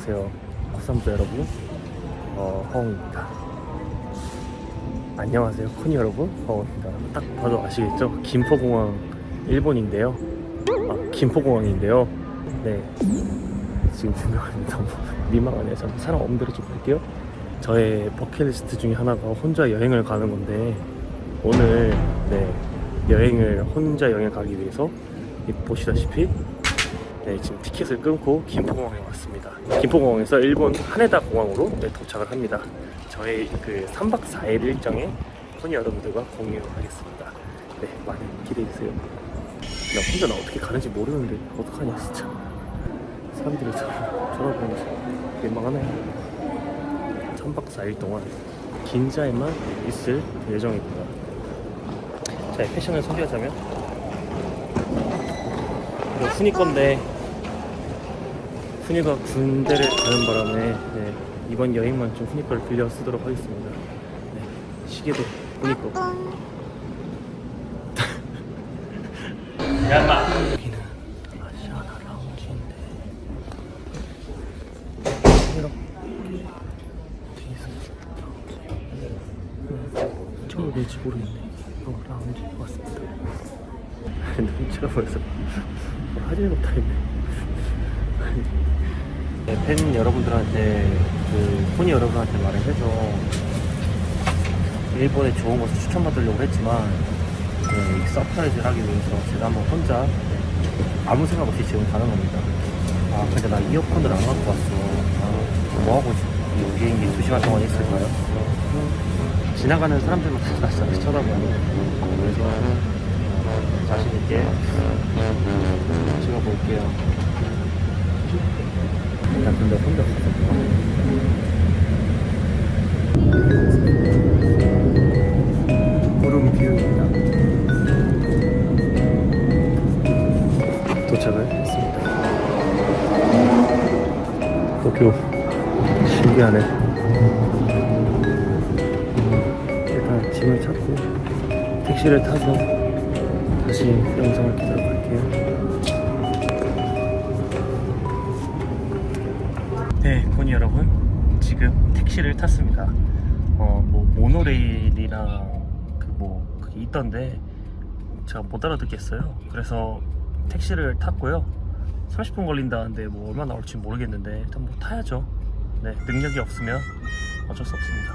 안녕하세요. 코삼도 여러분. 어, 허웅입니다. 안녕하세요. 코니 여러분. 허웅입니다. 딱 봐도 아시겠죠? 김포공항 일본인데요. 아 김포공항인데요. 네. 지금 유명합니다 너무 민망하네요 저 사람 없는 대로 좀 볼게요. 저의 버킷리스트 중에 하나가 혼자 여행을 가는 건데 오늘 네 여행을 혼자 여행 가기 위해서 이 보시다시피 네, 지금 티켓을 끊고 김포공항에 왔습니다. 김포공항에서 일본 하네다 공항으로 네, 도착을 합니다. 저의 그 3박 4일 일정에 코니 여러분들과 공유하겠습니다. 네, 많이 기대해주세요. 나 혼자 나 어떻게 가는지 모르는데 어떡하냐 진짜. 사람들이 저 쳐다보면서 민망하네. 3박 4일 동안 긴자에만 있을 예정입니다. 자, 패션을 소개하자면 이거 훈이 건데 훈이가 군대를 가는 바람에 네, 이번 여행만 좀 훈이 걸 빌려 쓰도록 하겠습니다. 네, 시계도 훈이 거. 야마. 여기는 아시아나 라운지인데 이렇게 돼 있어요. 저걸 왜지 모르겠네. 이거 라운지 왔습니다. 눈치가 벌써 하질 못하겠네. 네, 팬 여러분들한테 그 폰이 여러분한테 말을 해서 일본에 좋은 곳을 추천받으려고 했지만 네, 이 서프라이즈를 하기 위해서 제가 한번 혼자 네, 아무 생각 없이 지금 가는 겁니다. 아 근데 나 이어폰을 안 갖고 왔어. 아, 뭐 하고 이 비행기 2 시간 동안 있을까요? 지나가는 사람들만 다 낯설게 쳐다보고 그래서 자신 있게 찍어볼게요. 나 근데 없었어. 구름 뷰입니다. 도착을 했습니다. 도쿄 신기하네. 일단 짐을 찾고 택시를 타서 다시 영상을 키도록 할게요. 네, 코니 여러분. 지금 택시를 탔습니다. 어, 뭐, 모노레일이랑 그 뭐, 그게 있던데, 제가 못 알아듣겠어요. 그래서 택시를 탔고요. 30분 걸린다는데, 뭐, 얼마나 나올지 모르겠는데, 일단 뭐, 타야죠. 네, 능력이 없으면 어쩔 수 없습니다.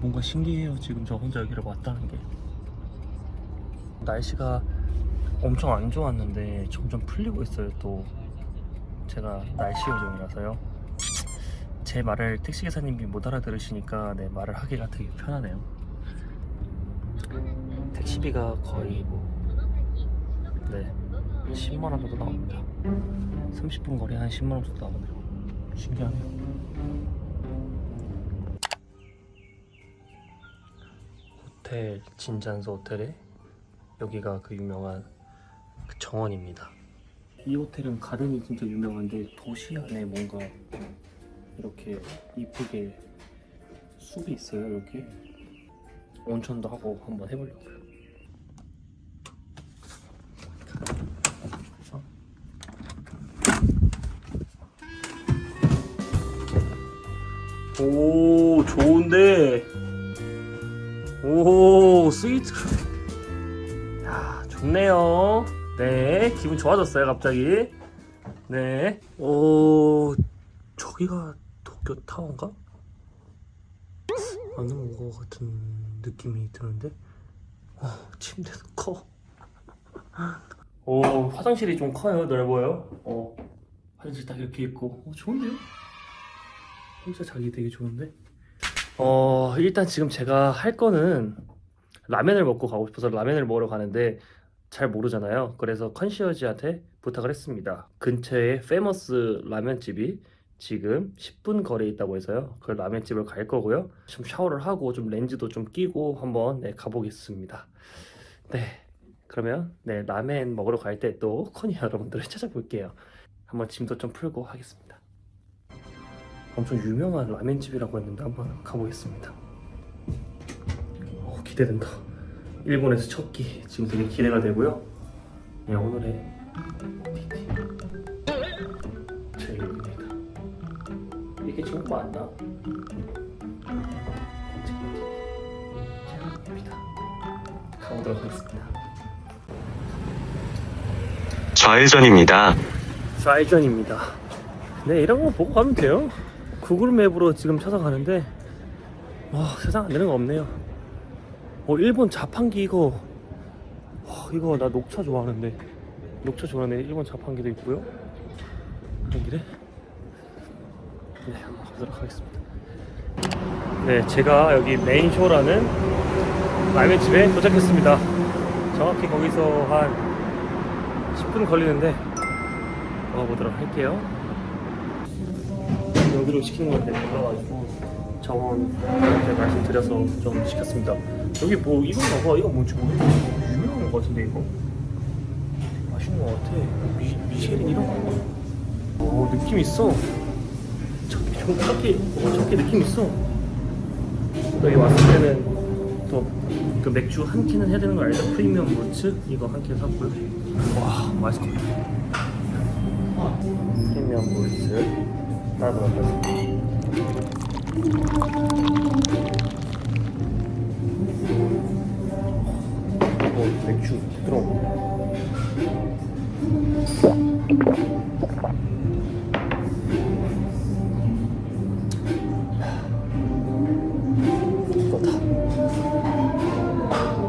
뭔가 신기해요. 지금 저 혼자 여기를 왔다는 게. 날씨가 엄청 안 좋았는데 점점 풀리고 있어요 또. 제가 날씨 요정이라서요. 제 말을 택시기사님이 못 알아들으시니까 네, 말을 하기가 되게 편하네요. 택시비가 거의 뭐 네, 10만원 정도 나옵니다. 30분 거리 한 10만원 정도 나오네요. 신기하네요. 호텔 진잔서 호텔에 여기가 그 유명한 그 정원입니다. 이 호텔은 가든이 진짜 유명한데 도시 안에 뭔가 이렇게 이쁘게 숲이 있어요 여기. 온천도 하고 한번 해보려고요. 어? 오 좋은데 오 스위트 야, 좋네요. 네, 기분 좋아졌어요, 갑자기. 네. 오, 저기가 도쿄 타워인가? 아는 것 같은 느낌이 드는데? 어, 침대도 커. 오, 화장실이 좀 커요, 넓어요. 어, 화장실 딱 이렇게 있고. 어, 좋은데요? 혼자 자기 되게 좋은데? 어, 일단 지금 제가 할 거는 라면을 먹고 가고 싶어서 라면을 먹으러 가는데 잘 모르잖아요. 그래서 컨시어지한테 부탁을 했습니다. 근처에 페머스 라면집이 지금 10분 거리에 있다고 해서요. 그 라면집을 갈 거고요. 좀 샤워를 하고 좀 렌즈도 좀 끼고 한번 네, 가보겠습니다. 네. 그러면 네, 라면 먹으러 갈 때또 코니 여러분들을 찾아볼게요. 한번 짐도 좀 풀고 하겠습니다. 엄청 유명한 라면집이라고 했는데 한번 가보겠습니다. 어, 기대된다. 일본에서 첫 끼 지금 되게 기대가 되고요. 네, 오늘의 PT 제 이름입니다. 이렇게 친구 많나? 입니다. 가보도록 하겠습니다. 좌회전입니다. 좌회전입니다. 네, 이런 거 보고 가면 돼요. 구글 맵으로 지금 찾아가는데, 와, 세상 안 되는 거 없네요. 어, 일본 자판기 이거, 와, 이거 나 녹차 좋아하는데, 녹차 좋아하네. 일본 자판기도 있고요. 이런 길에. 네, 한번 가보도록 하겠습니다. 네, 제가 여기 메인쇼라는 라면집에 도착했습니다. 정확히 거기서 한 10분 걸리는데, 먹어보도록 할게요. 여기로 시키는 건데 몰라가지고 저번 제가 말씀드려서 좀 시켰습니다. 여기 뭐 이건 봐봐 이거 뭔지 모르겠어. 유명한 거 같은데 이거 맛있는 거 같아. 미, 미쉐린 이런 거. 오 느낌 있어. 저기 좀 저기 어, 저기 느낌 있어. 여기 왔을 때는 또 그 맥주 한 캔은 해야 되는 거 알죠? 프리미엄 루츠 이거 한 캔 샀고요. 와 같아. 프리미엄 볼스 어, 맥주 부드러워 이거다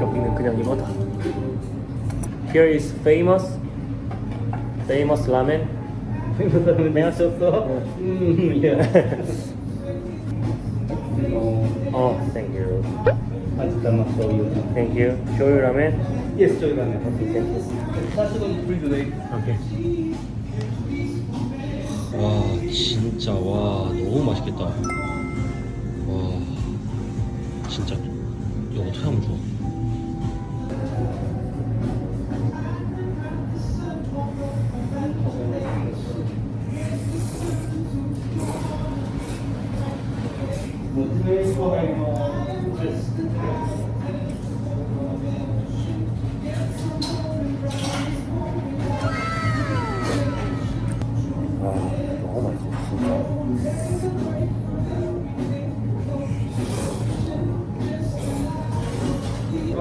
여기는 그냥 이거다. Here is famous famous ramen 음, 예. Oh, thank you. 아직도 안. Thank you. ramen. Yes, 저희가 네. Okay, thank you. 사실은 불교네. Okay. 와 진짜 와 너무 맛있겠다 와 진짜 이거 어떻게 하면 좋아 아,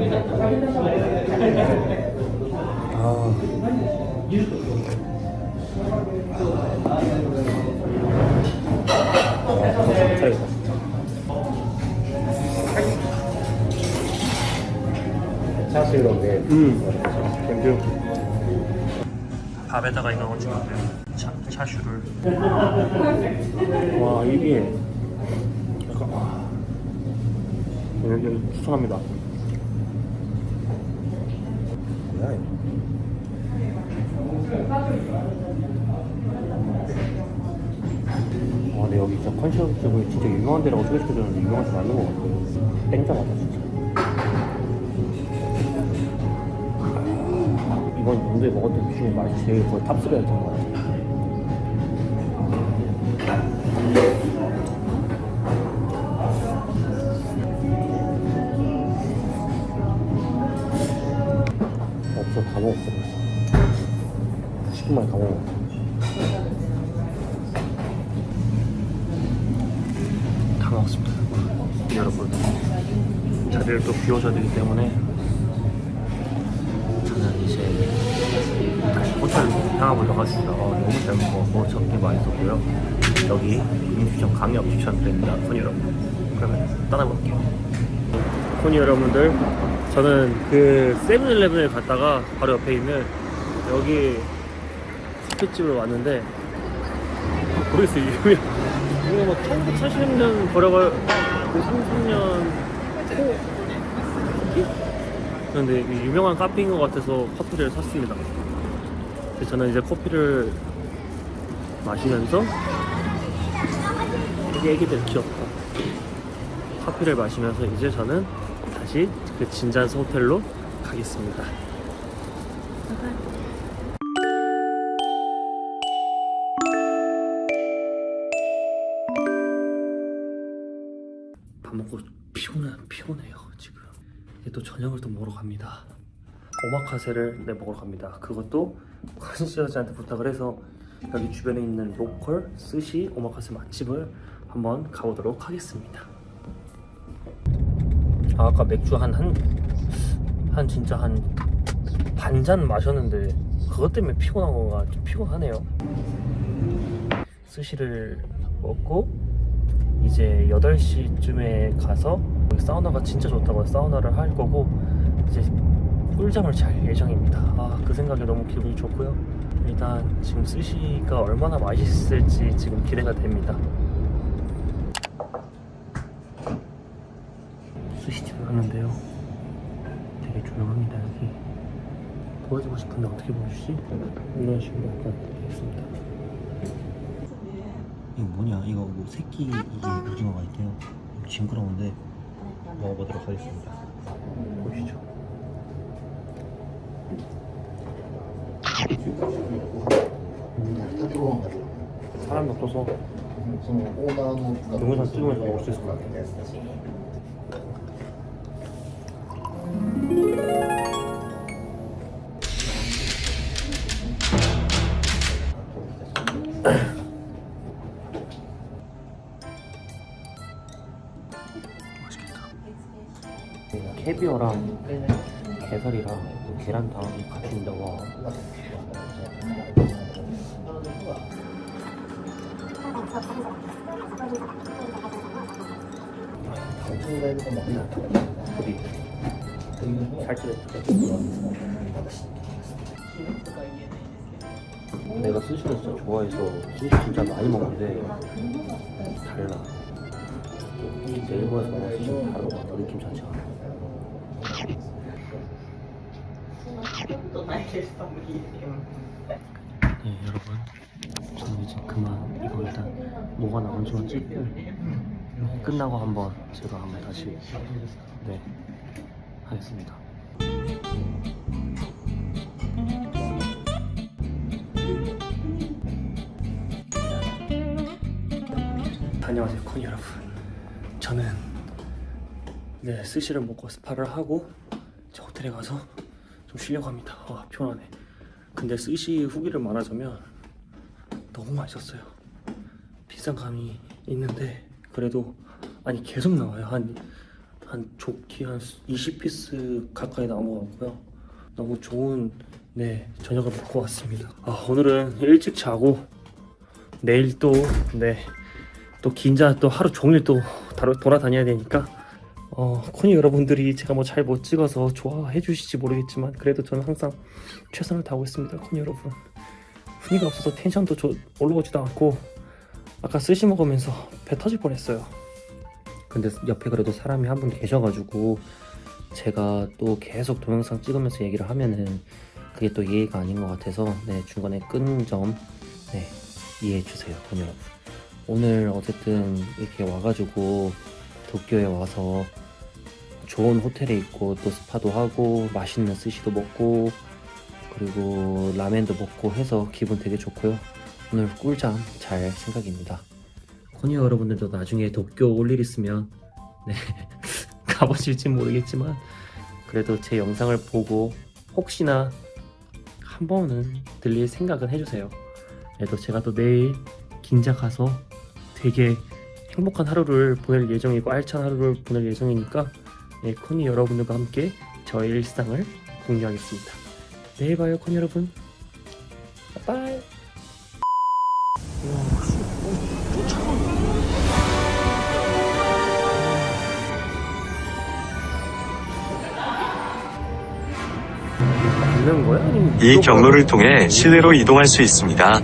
아. 네. 음. 밥에다가 이거 얹으면. 차, 차슈를. 와, 이게. 약간, 와. 여기 추천합니다. 와, 근데 여기 진짜 컨셉적으로 진짜 유명한 데라고 소개시켜줬는데 유명하지 않은 것 같아요. 땡짜마자 진짜. 아, 이번 연도에 먹었던 그 중에 맛이 제일 거의 탑3였던 것 같아요. 다 먹었습니다. 여러분 자리를 또 비워줘야 되기 때문에 저는 이제 호텔로 향하보려고 하겠습니다. 어, 너무 잘 먹고 적게 맛있었고요. 여기 임시청 강력 추천드립니다. 코니 여러분. 그러면 떠나볼게요. 코니 여러분들, 저는 그 세븐일레븐에 갔다가 바로 옆에 있는 여기 커피집을 왔는데 모르겠어요. 이름이 이거 뭐 1940년 걸어갈 그 33년 초 커피? 그런데 이 유명한 카페인 것 같아서 커피를 샀습니다. 그래서 저는 이제 커피를 마시면서 되게 애기들 귀엽다. 커피를 마시면서 이제 저는 다시 그 진잔스 호텔로 가겠습니다. 또 저녁을 또 먹으러 갑니다. 오마카세를 네 먹으러 갑니다. 그것도 관시아즈한테 부탁을 해서 여기 주변에 있는 로컬 스시 오마카세 맛집을 한번 가보도록 하겠습니다. 아, 아까 맥주 한 한 한 진짜 한 반 잔 마셨는데 그것 때문에 피곤한 건가 좀 피곤하네요. 스시를 먹고 이제 8시쯤에 가서 사우나가 진짜 좋다고 사우나를 할 거고 이제 꿀잠을 잘 예정입니다. 아, 그 생각에 너무 기분이 좋고요. 일단 지금 스시가 얼마나 맛있을지 지금 기대가 됩니다. 스시집을 가는데요. 되게 조용합니다, 여기. 보여주고 싶은데 어떻게 보여주지? 이런 식으로 약간 있습니다. 이거 뭐냐? 이거 뭐 새끼 이게 오징어가 있대요. 징그러운데 먹어보도록 하겠습니다. 보시죠. 사람이 없어서 동영상 찍으면서 먹을 수 있을 것 같아요. 캐비어랑 게살이랑 계란 다 같이. 우리 살찌를 내가 스시를 진짜 좋아해서 스시 진짜 많이 먹는데 달라 이제 일본에서 먹는 스시는 것 같아 느낌 자체가 네 여러분 저는 이제 그만 이거 일단 뭐가 나온지만 찍고 끝나고 한번 제가 한번 다시 네 하겠습니다. 안녕하세요 코니 여러분. 저는 네 스시를 먹고 스파를 하고 이제 호텔에 가서 좀 쉬려고 합니다. 와 피곤하네. 근데 스시 후기를 말하자면 너무 맛있었어요. 비싼 감이 있는데 그래도 아니 계속 나와요 한한 좋게 한 20피스 가까이 나온 것 같고요 너무 좋은 네 저녁을 먹고 왔습니다 아 오늘은 일찍 자고 내일 또 네 또 긴자 또 하루 종일 또 돌아다녀야 되니까 어 코니 여러분들이 제가 뭐 잘 못 찍어서 좋아해 주실지 모르겠지만 그래도 저는 항상 최선을 다하고 있습니다 코니 여러분 훈이가 없어서 텐션도 저- 올라오지도 않고 아까 스시 먹으면서 배 터질 뻔했어요. 근데 옆에 그래도 사람이 한 분 계셔가지고 제가 또 계속 동영상 찍으면서 얘기를 하면은 그게 또 예의가 아닌 것 같아서 네 중간에 끈점 네, 이해해 주세요, 돈 여러분. 오늘 어쨌든 이렇게 와가지고 도쿄에 와서 좋은 호텔에 있고 또 스파도 하고 맛있는 스시도 먹고 그리고 라멘도 먹고 해서 기분 되게 좋고요. 오늘 꿀잠 잘 생각입니다. 코니 여러분들도 나중에 도쿄 올 일 있으면 네 가보실지 모르겠지만 그래도 제 영상을 보고 혹시나 한 번은 들릴 생각은 해주세요. 그래도 제가 또 내일 긴자 가서 되게 행복한 하루를 보낼 예정이고 알찬 하루를 보낼 예정이니까 네, 코니 여러분들과 함께 저의 일상을 공유하겠습니다. 내일 봐요, 코니 여러분. 빠이. 이 경로를? 통해 실내로 이동할 수 있습니다.